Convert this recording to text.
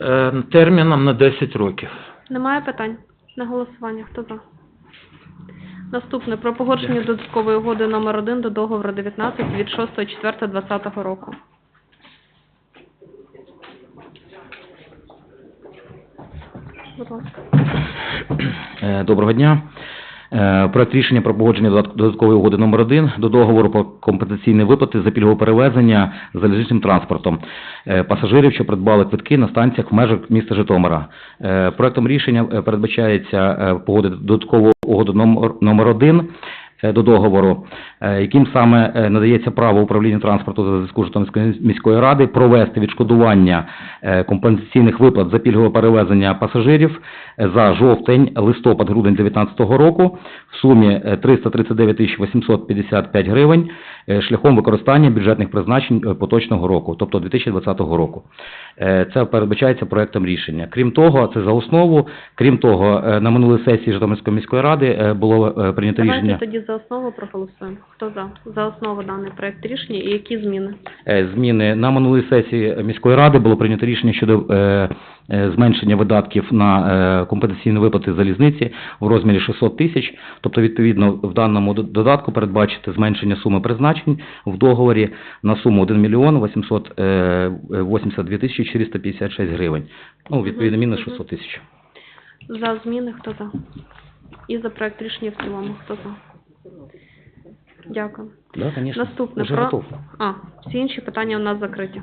Е, терміном на 10 років. Немає питань на голосування. Хто за? Наступне про погодження додаткової угоди номер 1 до договору 19 від 6.4.2020 року. Будь ласка. Е, Доброго дня. Е, Проект рішення про погодження додат- додаткової угоди номер 1 до договору про компенсаційні виплати за пільгове перевезення залізничним транспортом е, пасажирів, що придбали квитки на станціях в межах міста Житомира. Е, Проектом рішення передбачається погодити додаткову угоду номер, номер 1 е, до договору, е, яким саме е, надається право управління транспорту за зв'язку Житомирської міської ради провести відшкодування е, компенсаційних виплат за пільгове перевезення пасажирів е, за жовтень, листопад, грудень 2019 року в сумі е, 339 тисяч 855 гривень е, шляхом використання бюджетних призначень е, поточного року, тобто 2020 року. Е, Це передбачається проектом рішення. Крім того, це за основу. Крім того, е, на минулій сесії Житомирської міської ради е, було е, прийнято Давайте рішення. тоді за основу проголосуємо. Хто за? За основу даний проект рішення і які зміни? Е, зміни. На минулій сесії міської ради було прийнято рішення щодо е, е, зменшення видатків на е, компенсаційні виплати залізниці в розмірі 600 тисяч. Тобто, відповідно, в даному додатку передбачити зменшення суми призначень в договорі на суму 1 мільйон 882 тисячі 456 гривень. Ну, відповідно, мінус 600 тисяч. За зміни хто за? І за проект рішення в цілому хто за? Дякую. Да, конечно. Наступне Уже про готов. а всі інші питання у нас закриті.